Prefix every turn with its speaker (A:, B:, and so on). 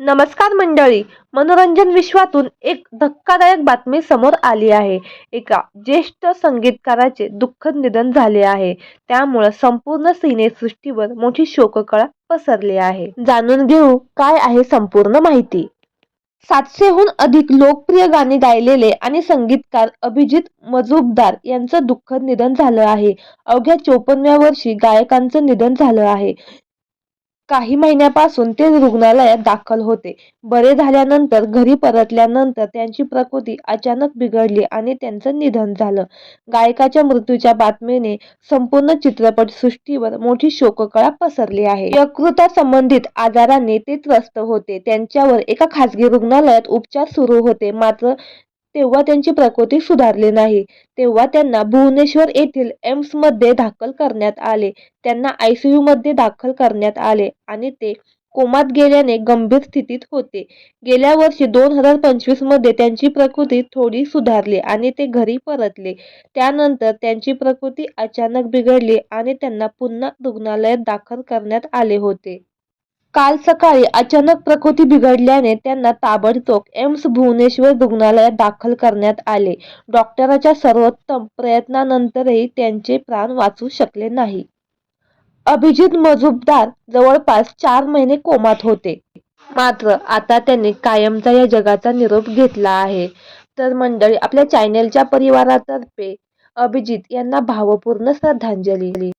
A: नमस्कार मंडळी मनोरंजन विश्वातून एक धक्कादायक बातमी समोर आली आहे. एका ज्येष्ठ संगीतकाराचे दुःखद निधन झाले आहे. त्यामुळं संपूर्ण सिनेसृष्टीवर मोठी शोककळा पसरली आहे. जाणून घेऊ काय आहे संपूर्ण माहिती. सातशेहून अधिक लोकप्रिय गाणी गायलेले आणि संगीतकार अभिजित मजुबदार यांचं दुःखद निधन झालं आहे. अवघ्या चोपन्नव्या वर्षी गायकांचं निधन झालं आहे. काही महिन्यापासून ते रुग्णालयात दाखल होते. बरे झाल्यानंतर घरी परतल्यानंतर त्यांची प्रकृती अचानक बिघडली आणि त्यांचं निधन झालं. गायकाच्या मृत्यूच्या बातमीने संपूर्ण चित्रपटसृष्टीवर मोठी शोककळा पसरली आहे. यकृता संबंधित आजाराने ते त्रस्त होते. त्यांच्यावर एका खासगी रुग्णालयात उपचार सुरू होते. मात्र तेव्हा त्यांची प्रकृती सुधारली नाही. तेव्हा त्यांना भुवनेश्वर येथील एम्समध्ये दाखल करण्यात आले. त्यांना आयसीयू मध्ये दाखल करण्यात आले आणि ते कोमात गेल्याने गंभीर स्थितीत होते. गेल्या वर्षी दोन हजार पंचवीसमध्ये त्यांची प्रकृती थोडी सुधारली आणि ते घरी परतले. त्यानंतर त्यांची प्रकृती अचानक बिघडली आणि त्यांना पुन्हा रुग्णालयात दाखल करण्यात आले होते. काल सकाळी अचानक प्रकृती बिघडल्याने त्यांना ताबडतोब एम्स भुवनेश्वर रुग्णालयात दाखल करण्यात आले. डॉक्टरांच्या सर्वोत्तम प्रयत्नानंतरही त्यांचे प्राण वाचू शकले नाही. अभिजित मजुमदार जवळपास चार महिने कोमात होते. मात्र आता त्यांनी कायमचा या जगाचा निरोप घेतला आहे. तर मंडळी आपल्या चॅनेलच्या परिवारातर्फे अभिजित यांना भावपूर्ण श्रद्धांजली.